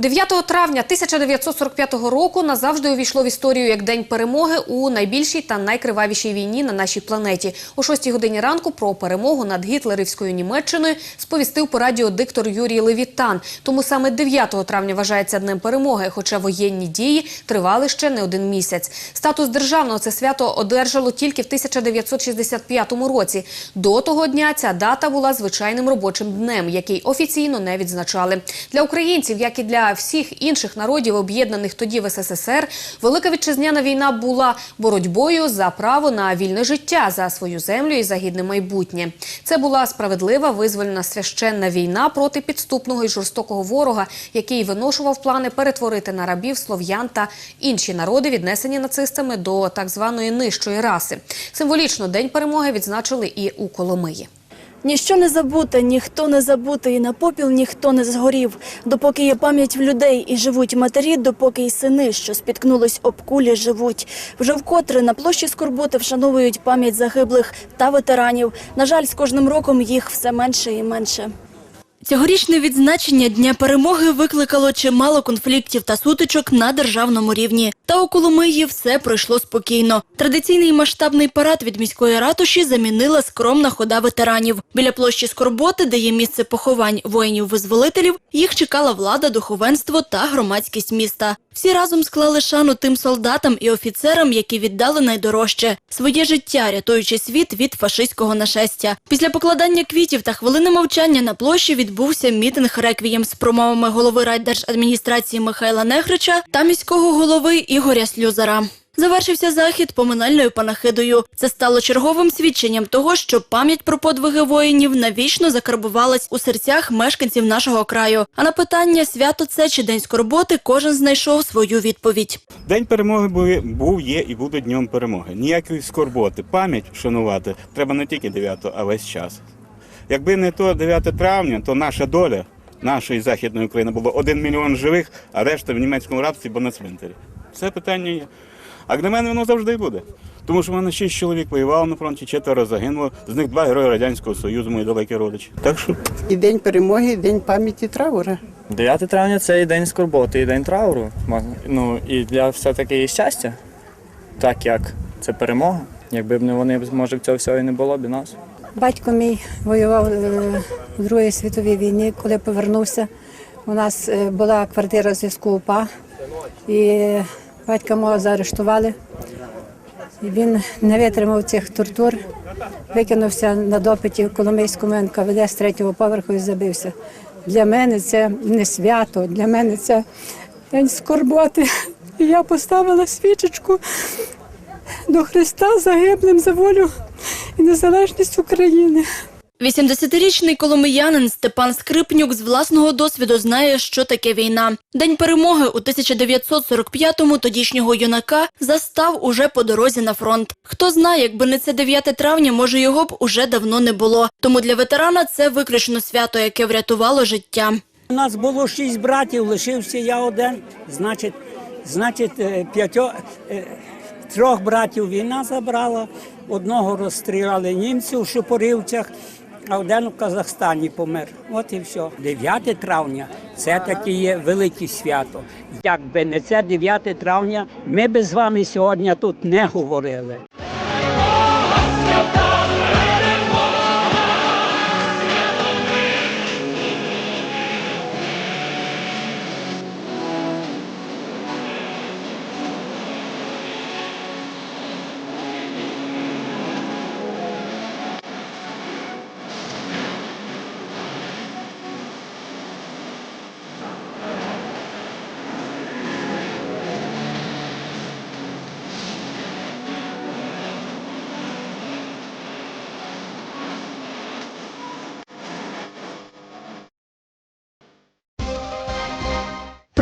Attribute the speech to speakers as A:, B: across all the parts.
A: 9 травня 1945 року назавжди увійшло в історію як День перемоги у найбільшій та найкривавішій війні на нашій планеті. О 6 годині ранку про перемогу над гітлерівською Німеччиною сповістив по радіо диктор Юрій Левітан. Тому саме 9 травня вважається днем перемоги, хоча воєнні дії тривали ще не один місяць. Статус державного це свято одержало тільки в 1965 році. До того дня ця дата була звичайним робочим днем, який офіційно не відзначали. Для українців, як і для всіх інших народів, об'єднаних тоді в СССР, Велика вітчизняна війна була боротьбою за право на вільне життя, за свою землю і за гідне майбутнє. Це була справедлива визвольна священна війна проти підступного і жорстокого ворога, який виношував плани перетворити на рабів слов'ян та інші народи, віднесені нацистами до так званої нижчої раси. Символічно День перемоги відзначили і у Коломиї.
B: Ніщо не забуте, ніхто не забутий, і на попіл ніхто не згорів. Допоки є пам'ять в людей і живуть матері, допоки й сини, що спіткнулись об кулі, живуть. Вже вкотре на площі Скорботи вшановують пам'ять загиблих та ветеранів. На жаль, з кожним роком їх все менше і менше. Цьогорічне відзначення Дня перемоги викликало чимало конфліктів та сутичок на державному рівні. Та у Коломиї все пройшло спокійно. Традиційний масштабний парад від міської ратуші замінила скромна хода ветеранів. Біля площі Скорботи, де є місце поховань воїнів-визволителів, їх чекала влада, духовенство та громадськість міста. Всі разом склали шану тим солдатам і офіцерам, які віддали найдорожче своє життя, рятуючи світ від фашистського нашестя. Після покладання квітів та хвилини мовчання на площі відбувся мітинг реквієм з промовами голови райдержадміністрації Михайла Нехрича та міського голови Ігоря Слюзара. Завершився захід поминальною панахидою. Це стало черговим свідченням того, що пам'ять про подвиги воїнів навічно закарбувалась у серцях мешканців нашого краю. А на питання свято це чи день скорботи кожен знайшов свою відповідь.
C: День перемоги був, є і буде днем перемоги. Ніякої скорботи. Пам'ять вшанувати треба не тільки 9, а весь час. Якби не то 9 травня, то наша доля нашої західної України було 1 мільйон живих, а решта в німецькому рабстві бо на цвинтарі. Це питання є. А для мене воно завжди буде. Тому що в мене шість чоловік воювало на фронті, четверо загинуло, з них два герої Радянського Союзу, мої далекі родичі. Так що
D: І День перемоги, і День пам'яті траура.
E: 9 травня це і день скорботи, і день трауру. Ну і для все-таки і щастя, так як це перемога. Якби б не вони, може б цього всього і не було б і нас.
F: Батько мій воював е, у Другій світовій війні. Коли повернувся, у нас е, була квартира зв'язку УПА, і батька мого заарештували. Він не витримав цих тортур, викинувся на допиті в Коломийському НКВД з третього поверху і забився. Для мене це не свято, для мене це день скорботи. І я поставила свічечку до Христа загиблим за волю і незалежність України.
B: 80-річний коломиянин Степан Скрипнюк з власного досвіду знає, що таке війна. День перемоги у 1945-му тодішнього юнака застав уже по дорозі на фронт. Хто знає, якби не це 9 травня, може його б уже давно не було. Тому для ветерана це виключно свято, яке врятувало життя.
G: У нас було шість братів, лишився я один. Значить, значить, е, п'ятьо, е, трьох братів війна забрала, одного розстріляли німці в Шепорівцях, а один у Казахстані помер. От і все. 9 травня це таке є велике свято. Якби не це 9 травня, ми б з вами сьогодні тут не говорили.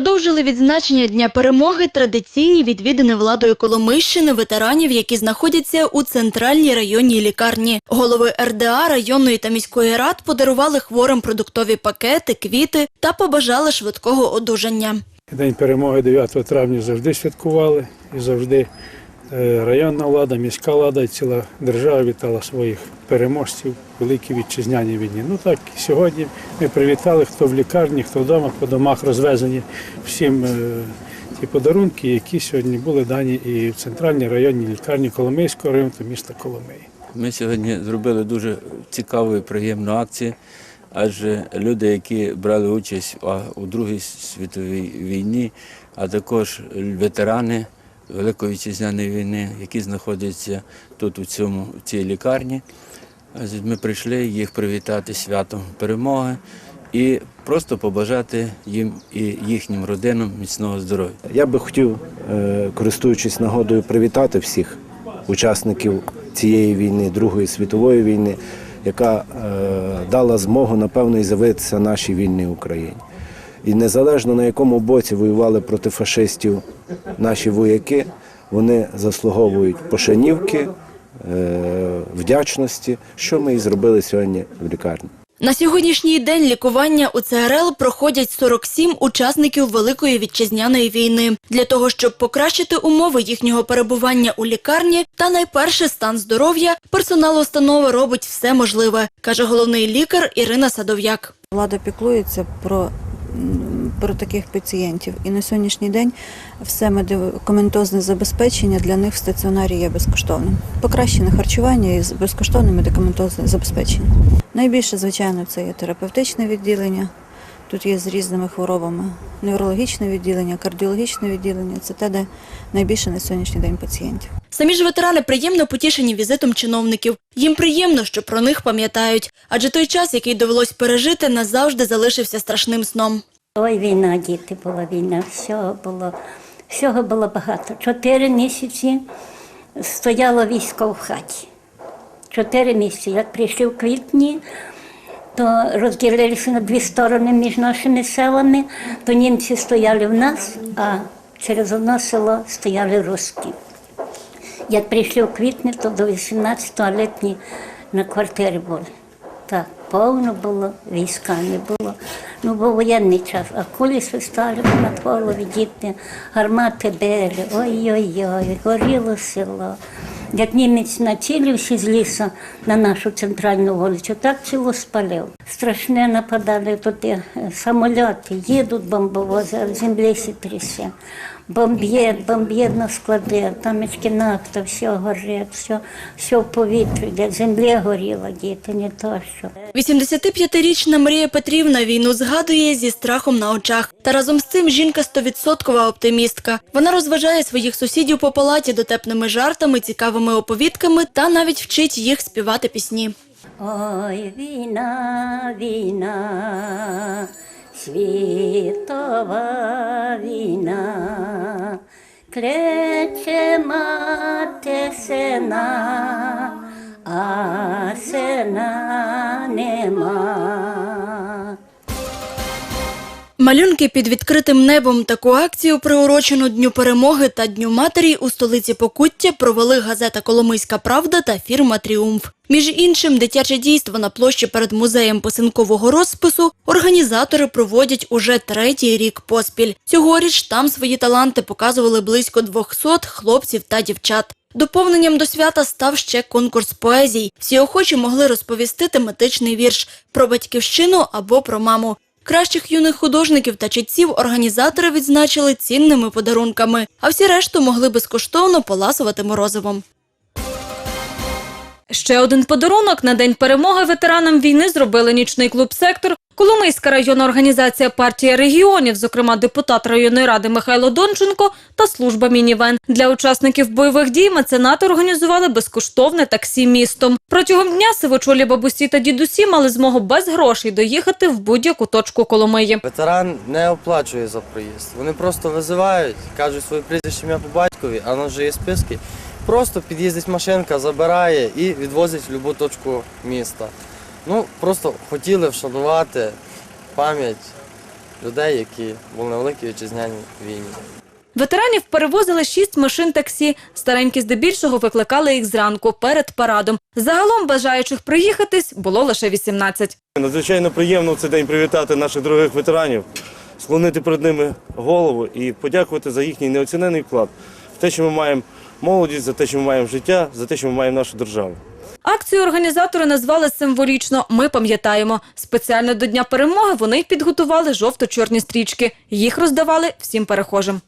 B: Продовжили відзначення Дня перемоги традиційні відвідини владою Коломийщини ветеранів, які знаходяться у центральній районній лікарні. Голови РДА районної та міської рад подарували хворим продуктові пакети, квіти та побажали швидкого одужання.
H: День перемоги 9 травня завжди святкували і завжди Районна влада, міська влада і ціла держава вітала своїх переможців в великій вітчизняній війні. Ну так, сьогодні ми привітали, хто в лікарні, хто вдома, по домах розвезені всім е, ті подарунки, які сьогодні були дані і в центральній районній лікарні Коломийського району та міста Коломиї.
I: Ми сьогодні зробили дуже цікаву і приємну акцію, адже люди, які брали участь у Другій світовій війні, а також ветерани Великої вітчизняної війни, які знаходяться тут у цьому в цій лікарні. Ми прийшли їх привітати святом перемоги і просто побажати їм і їхнім родинам міцного здоров'я.
J: Я би хотів, е, користуючись нагодою, привітати всіх учасників цієї війни, Другої світової війни, яка е, дала змогу, напевно, і з'явитися нашій вільній Україні. І незалежно на якому боці воювали проти фашистів наші вояки, вони заслуговують пошанівки, е, вдячності, що ми і зробили сьогодні в лікарні.
B: На сьогоднішній день лікування у ЦРЛ проходять 47 учасників Великої вітчизняної війни. Для того, щоб покращити умови їхнього перебування у лікарні та найперше стан здоров'я, персонал установи робить все можливе, каже головний лікар Ірина Садов'як.
K: Влада піклується про, про таких пацієнтів. І на сьогоднішній день все медикаментозне забезпечення для них в стаціонарі є безкоштовним. Покращене харчування і безкоштовне медикаментозне забезпечення. Найбільше, звичайно, це є терапевтичне відділення. Тут є з різними хворобами. Неврологічне відділення, кардіологічне відділення це те, де найбільше на сьогоднішній день пацієнтів.
B: Самі ж ветерани приємно потішені візитом чиновників. Їм приємно, що про них пам'ятають, адже той час, який довелось пережити, назавжди залишився страшним сном.
L: Ой, війна, діти, була війна, всього було, всього було багато. Чотири місяці стояло військо в хаті. Чотири місяці. Як прийшли в квітні, то розділилися на дві сторони між нашими селами, то німці стояли в нас, а через одне село стояли русські. Як прийшли в квітні, то до 18 липня на квартирі були. Так, повно було, війська не було. Ну, був воєнний час, а кулі свистали над голові діти, гармати били, ой-ой-ой, горіло село. Як німець націлився з лісу на нашу центральну вулицю, так ціло спалив. Страшне нападали туди самоліти, їдуть бомбовози, землі сітріся. Бомб'є, бомб'є на склади, там нафта, все горить, все, все в повітрі, де земля горіла, діти, не то що.
B: 85-річна Марія Петрівна війну згадує зі страхом на очах. Та разом з цим жінка стовідсоткова оптимістка. Вона розважає своїх сусідів по палаті дотепними жартами, цікавими оповідками та навіть вчить їх співати пісні.
L: Ой, війна, війна, світова війна, клече мати сина, а сина нема.
B: Малюнки під відкритим небом таку акцію, приурочену Дню перемоги та Дню матері у столиці Покуття провели газета Коломийська Правда та фірма Тріумф. Між іншим, дитяче дійство на площі перед музеєм писанкового розпису організатори проводять уже третій рік поспіль. Цьогоріч там свої таланти показували близько 200 хлопців та дівчат. Доповненням до свята став ще конкурс поезій. Всі охочі могли розповісти тематичний вірш про батьківщину або про маму. Кращих юних художників та читців організатори відзначили цінними подарунками, а всі решту могли безкоштовно поласувати морозивом.
A: Ще один подарунок на День перемоги ветеранам війни зробили нічний клуб «Сектор», Коломийська районна організація партія регіонів, зокрема депутат районної ради Михайло Донченко та служба Мінівен. Для учасників бойових дій меценати організували безкоштовне таксі містом. Протягом дня сивочолі бабусі та дідусі мали змогу без грошей доїхати в будь-яку точку Коломиї.
M: Ветеран не оплачує за проїзд. Вони просто визивають, кажуть своє прізвище ім'я по батькові, а воно вже є списки. Просто під'їздить машинка, забирає і відвозить в будь-яку точку міста. Ну, просто хотіли вшанувати пам'ять людей, які були на великій вітчизняній війні.
A: Ветеранів перевозили шість машин таксі. Старенькі здебільшого викликали їх зранку перед парадом. Загалом бажаючих приїхатись було лише 18.
N: Надзвичайно приємно в цей день привітати наших дорогих ветеранів, склонити перед ними голову і подякувати за їхній неоцінений вклад в те, що ми маємо молодість, за те, що ми маємо життя, за те, що ми маємо нашу державу.
O: Акцію організатори назвали символічно Ми пам'ятаємо. Спеціально до Дня перемоги вони підготували жовто-чорні стрічки. Їх роздавали всім перехожим.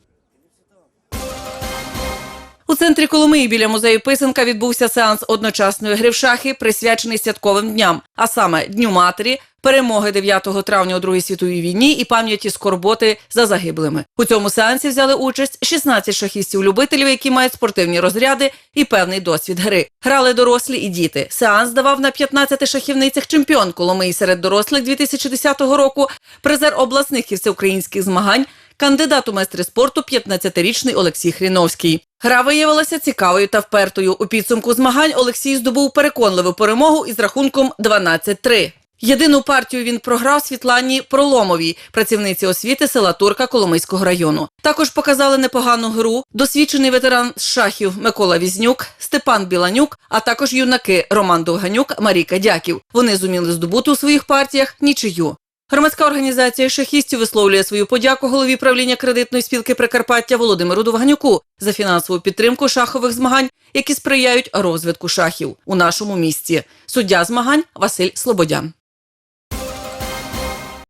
P: У центрі Коломиї біля музею Писанка відбувся сеанс одночасної гри в шахи, присвячений святковим дням, а саме Дню матері, перемоги 9 травня у Другій світовій війні і пам'яті скорботи за загиблими. У цьому сеансі взяли участь 16 шахістів-любителів, які мають спортивні розряди і певний досвід гри. Грали дорослі і діти. Сеанс давав на 15 шахівницях чемпіон Коломиї серед дорослих 2010 року, призер обласних і всеукраїнських змагань, кандидат у майстри спорту 15-річний Олексій Хріновський. Гра виявилася цікавою та впертою. У підсумку змагань Олексій здобув переконливу перемогу із рахунком 12-3. Єдину партію він програв Світлані Проломовій, працівниці освіти села Турка Коломийського району. Також показали непогану гру досвідчений ветеран з шахів Микола Візнюк, Степан Біланюк, а також юнаки Роман Довганюк, Маріка Дяків. Вони зуміли здобути у своїх партіях нічию. Громадська організація шахістів висловлює свою подяку голові правління кредитної спілки Прикарпаття Володимиру Довганюку за фінансову підтримку шахових змагань, які сприяють розвитку шахів у нашому місті. Суддя змагань Василь Слободян.